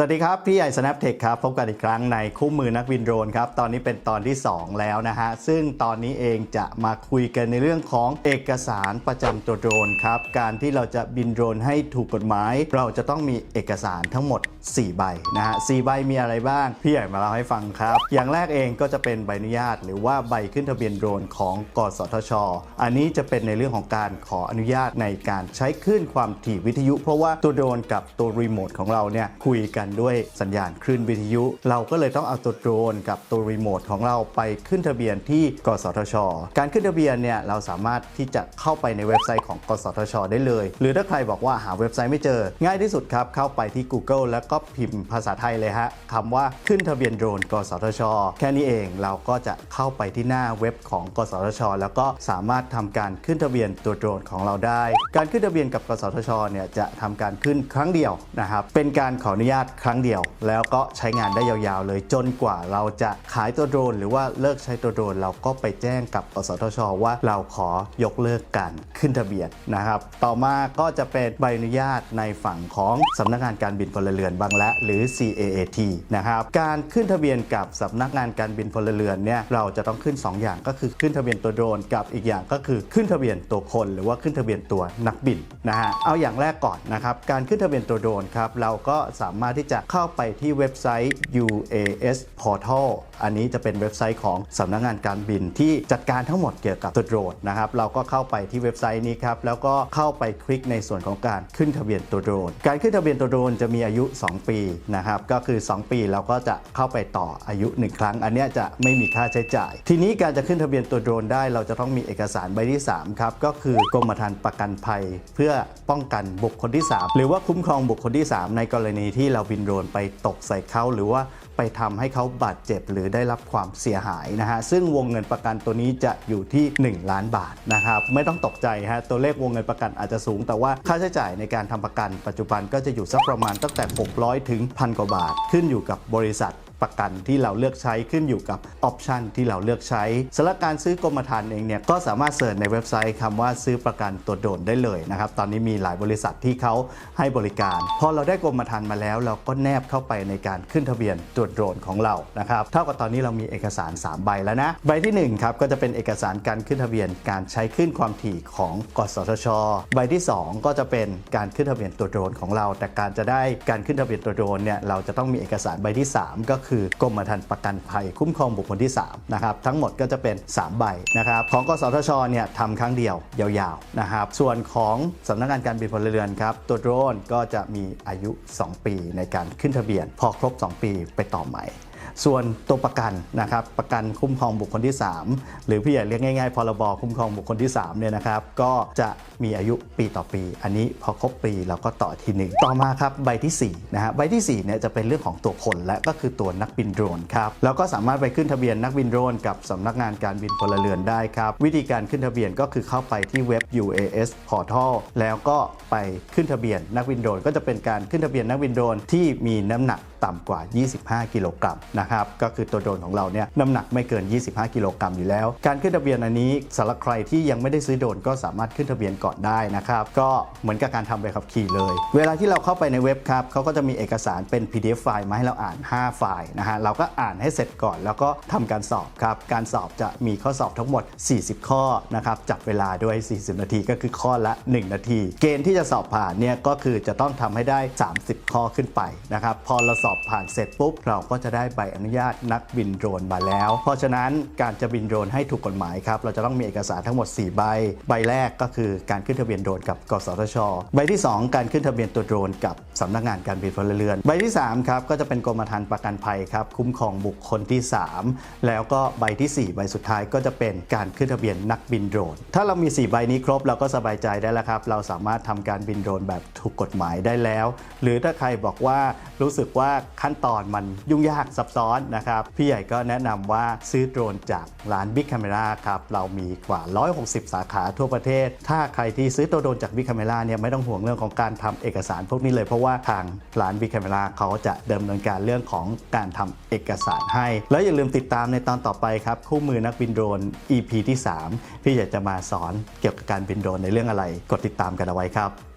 สวัสดีครับ พี่ใหญ่ Snaptech ครับ พบกันอีกครั้งในคู่มือนักบินโดรนครับ ตอนนี้เป็นตอนที่ 2 แล้วนะฮะ ซึ่งตอนนี้เองจะมาคุยกันในเรื่องของเอกสารประจำตัวโดรนครับ การที่เราจะบินโดรนให้ถูกกฎหมาย เราจะต้องมีเอกสารทั้งหมด 4 ใบนะฮะ4ใบมีอะไรบ้าง พี่ใหญ่มาเล่าให้ฟังครับ อย่างแรกเองก็จะเป็นใบอนุญาต หรือว่าใบขึ้นทะเบียนโดรนของกสทช อันนี้จะเป็นในเรื่องของการขออนุญาตในการใช้คลื่นความถี่วิทยุ เพราะว่าตัวโดรนกับตัวรีโมทของเราเนี่ยคุยกันด้วยสัญญาณคลื่นวิทยุ เราก็เลยต้องเอาตัวโดรนกับตัวรีโมทของเราไปขึ้นทะเบียนที่กสทช การขึ้นทะเบียนเนี่ยเราสามารถที่จะเข้าไปในเว็บไซต์ของกสทช ได้เลย หรือถ้าใครบอกว่าหาเว็บไซต์ไม่เจอ ง่ายที่สุดครับ เข้าไปที่ Google แล้วก็พิมพ์ภาษาไทยเลยฮะคำว่าขึ้นทะเบียนโดรน กสทช แค่นี้เองเราก็จะเข้าไปที่หน้าเว็บของกสทช แล้วก็สามารถทำการขึ้นทะเบียนตัวโดรนของเราได้ การขึ้นทะเบียนกับกสทช เนี่ยจะทำการขึ้นครั้งเดียวนะครับ เป็นการขออนุญาตครั้งเดียว แล้วก็ใช้งานได้ยาวๆ เลยจนกว่าเราจะขายตัวโดรน หรือว่าเลิกใช้ตัวโดรน เราก็ไปแจ้งกับกสทช ว่าเราขอยกเลิกการขึ้นทะเบียนนะครับต่อมาก็จะเป็นใบอนุญาตในฝั่งของสำนักงานการบินพลเรือนบางและหรือ CAAT นะครับการขึ้นทะเบียนกับสำนักงานการบินพลเรือนเนี่ยเราจะต้องขึ้น 2 อย่างก็คือขึ้นทะเบียนตัวโดรนกับอีกอย่างก็คือขึ้นทะเบียนตัวคน หรือว่าขึ้นทะเบียนตัวนักบินนะฮะเอาอย่างแรกก่อนนะครับการขึ้นทะเบียนตัวโดรนครับเราก็สามารถที่จะเข้าไปที่เว็บไซต์ UAS Portal อันนี้จะเป็นเว็บไซต์ของสำนักงานการบินที่จัดการทั้งหมดเกี่ยวกับตัวโดรนนะครับเราก็เข้าไปที่เว็บไซต์นี้ครับแล้วก็เข้าไปคลิกในส่วนของการขึ้นทะเบียนตัวโดรน การขึ้นทะเบียนตัวโดรนจะมีอายุ 2 ปีนะครับก็คือ 2 ปีเราก็จะเข้าไปต่ออายุ 1 ครั้ง อันนี้จะไม่มีค่าใช้จ่าย ทีนี้การจะขึ้นทะเบียนตัวโดรนได้ เราจะต้องมีเอกสารใบที่3ครับก็คือกรมธรรม์ประกันภัย เพื่อป้องกันบุคคลที่ 3 หรือว่าคุ้มครองบุคคลที่ 3 ในกรณีที่เราบินโดรนไปตกใส่เขาหรือว่าไปทำให้เขาบาดเจ็บหรือได้รับความเสียหายนะฮะซึ่งวงเงินประกันตัวนี้จะอยู่ที่ 1 ล้านบาทนะครับไม่ต้องตกใจฮะตัวเลขวงเงินประกันอาจจะสูง แต่ว่าค่าใช้จ่ายในการทำประกัน ปัจจุบันก็จะอยู่สักประมาณตั้งแต่ 600 ถึงพันกว่าบาท ขึ้นอยู่กับบริษัท ประกันที่เราเลือกใช้ขึ้นอยู่กับออปชันที่เราเลือกใช้สำหรับการซื้อกรมธรรม์เองเนี่ยก็สามารถเสิร์ชในเว็บไซต์คำว่าซื้อประกันตัวโดนได้เลยนะครับตอนนี้มีหลายบริษัทที่เขาให้บริการ พอเราได้กรมธรรม์มาแล้ว เราก็แนบเข้าไปในการขึ้นทะเบียนตัวโดนของเรานะครับเท่ากับตอนนี้เรามีเอกสาร 3 ใบแล้วนะใบที่1ครับก็จะเป็นเอกสารการขึ้นทะเบียนการใช้ขึ้นความถี่ของกสทช ใบที่ 2 ก็จะเป็นการขึ้นทะเบียนตัวโดนของเรา แต่การจะได้การขึ้นทะเบียนตัวโดนเนี่ยเราจะต้องมีเอกสารใบที่ 3 ก็คืคือกรมธรรม์ประกันภัยคุ้มครองบุคคลที่3นะครับทั้งหมดก็จะเป็น 3 ใบนะครับของกสทชเนี่ยทำครั้งเดียวยาวๆนะครับส่วนของสำนักงานการบินพลเรือนครับตัวโดรนก็จะมีอายุ 2 ปีในการขึ้นทะเบียน พอครบ 2 ปีไปต่อใหม่ ส่วนตัวประกันนะครับประกันคุ้มครองบุคคลที่ 3 หรือพี่ใหญ่เรียกง่ายๆพรบคุ้มครองบุคคลที่3เนี่ยนะครับก็จะมีอายุปีต่อปี อันนี้พอครบปีเราก็ต่อทีหนึ่งต่อมาครับใบที่4นะฮะใบที่4เนี่ยจะเป็นเรื่องของตัวคนและก็คือตัวนักบินโดรนครับแล้วก็สามารถไปขึ้นทะเบียนนักบินโดรนกับสำนักงานการบินพลเรือนได้ครับวิธีการขึ้นทะเบียนก็คือเข้าไปที่เว็บ UAS Portal แล้วก็ไปขึ้นทะเบียนนักบินโดรนก็จะเป็นการขึ้นทะเบียนนักบินโดรนที่มีน้ำหนักต่ำกว่า 25 กิโลกรัมนะครับก็คือตัวโดรนของเราเนี่ยน้ำหนักไม่เกิน 25 กิโลกรัมอยู่แล้ว การขึ้นทะเบียนอันนี้สำหรับใครที่ยังไม่ได้ซื้อโดรนก็สามารถขึ้นทะเบียนก่อนได้นะครับก็เหมือนกับการทำใบขับขี่เลย เวลาที่เราเข้าไปในเว็บครับเขาก็จะมีเอกสารเป็น PDF ไฟล์มาให้เราอ่าน 5 ไฟล์นะฮะเราก็อ่านให้เสร็จก่อน แล้วก็ทำการสอบครับการสอบจะมีข้อสอบทั้งหมด 40 ข้อนะครับจับเวลาด้วย 40 นาทีก็คือข้อละ 1 นาที เกณฑ์ที่จะสอบผ่านเนี่ยก็คือจะต้องทำให้ได้ 30 ข้อขึ้นไปนะครับพอเราสอบผ่านเสร็จปุ๊บเราก็จะได้ใบอนุญาตนักบินโดรนมาแล้ว เพราะฉะนั้นการจะบินโดรนให้ถูกกฎหมายครับเราจะต้องมีเอกสารทั้งหมด 4 ใบ ใบแรกก็คือการขึ้นทะเบียนโดรนกับกสทช ใบที่ 2 การขึ้นทะเบียนตัวโดรนกับสำนักงานการบินพลเรือน ใบที่3ครับก็จะเป็นกรมธรรม์ประกันภัยครับคุ้มครองบุคคลที่ 3 แล้วก็ใบทีสี่4 ใบสุดท้ายก็จะเป็นการขึ้นทะเบียนนักบินโดรน ถ้าเรามี 4 ใบนี้ครบเราก็สบายใจได้แล้วครับ เราสามารถทำการบินโดรนแบบถูกกฎหมายได้แล้ว หรือถ้าใครบอกว่ารู้สึกว่าขั้นตอนมันยุ่งยากซับซ้อนอนนะครับ พี่ใหญ่ก็แนะนำว่าซื้อโดรนจากร้าน Big Camera ครับ เรามีกว่า 160 สาขาทั่วประเทศ ถ้าใครที่ซื้อตัวโดรนจาก Big Camera เนี่ยไม่ต้องห่วงเรื่องของการทำเอกสารพวกนี้เลย เพราะว่าทางร้าน Big Camera เขาจะดำเนินการเรื่องของการทำเอกสารให้ แล้วอย่าลืมติดตามในตอนต่อไปครับคู่มือนักบินโดรน EP ที่ 3 พี่ใหญ่จะมาสอนเกี่ยวกับการบินโดรนในเรื่องอะไร กดติดตามกันเอาไว้ครับ